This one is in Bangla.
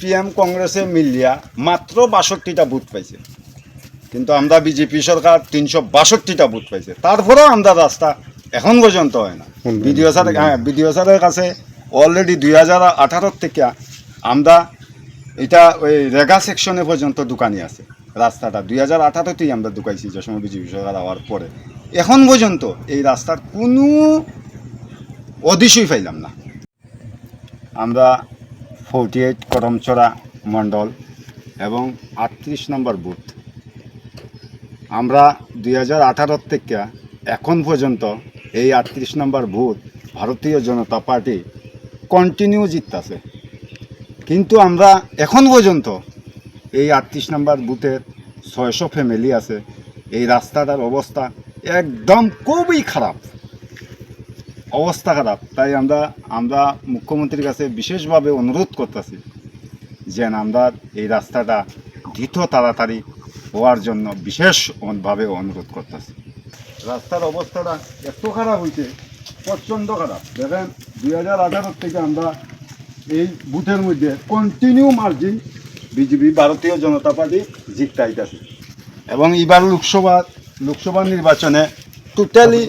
পিএম কংগ্রেসে মিলিয়া মাত্র বাষট্টিটা বুথ পাইছে। কিন্তু আমরা বিজেপি সরকার তিনশো বাষট্টিটা বুথ পাইছে। তারপরেও আমরা রাস্তা এখন পর্যন্ত হয় না। বিডিও স্যার হ্যাঁ বিডিও স্যারের কাছে অলরেডি দুই হাজার আঠারোর থেকে আমরা এটা ওই রেগা সেকশনে পর্যন্ত দোকানি আছে। রাস্তাটা দুই হাজার আঠারোতেই আমরা ঢুকাইছি যে সময় বিজেপি সরকার হওয়ার পরে। এখন পর্যন্ত এই রাস্তার কোনো অদিশই পাইলাম না। আমরা ফোরটি এইট করমচড়া মণ্ডল এবং আটত্রিশ নম্বর বুথ। আমরা দুই হাজার আঠারোর থেকে এখন পর্যন্ত এই আটত্রিশ নম্বর বুথ ভারতীয় জনতা পার্টি কন্টিনিউ জিততেছে। কিন্তু আমরা এখন পর্যন্ত এই আটত্রিশ নম্বর বুথের ছয়শো ফ্যামিলি আছে। এই রাস্তাটার অবস্থা একদম খুবই খারাপ। অবস্থা খারাপ। তাই আমরা আমরা মুখ্যমন্ত্রীর কাছে বিশেষভাবে অনুরোধ করতেছি যেন আমরা এই রাস্তাটা দ্রুত তাড়াতাড়ি হওয়ার জন্য বিশেষভাবে অনুরোধ করতেছি। রাস্তার অবস্থাটা এত খারাপ হয়েছে প্রচণ্ড খারাপ। দেখেন, দুই হাজার আঠারোর থেকে আমরা এই বুথের মধ্যে কন্টিনিউ মার্জিন বিজেপি, ভারতীয় জনতা পার্টি জিততে আইতাছে। এবং এবার লোকসভা লোকসভা নির্বাচনে টোটালি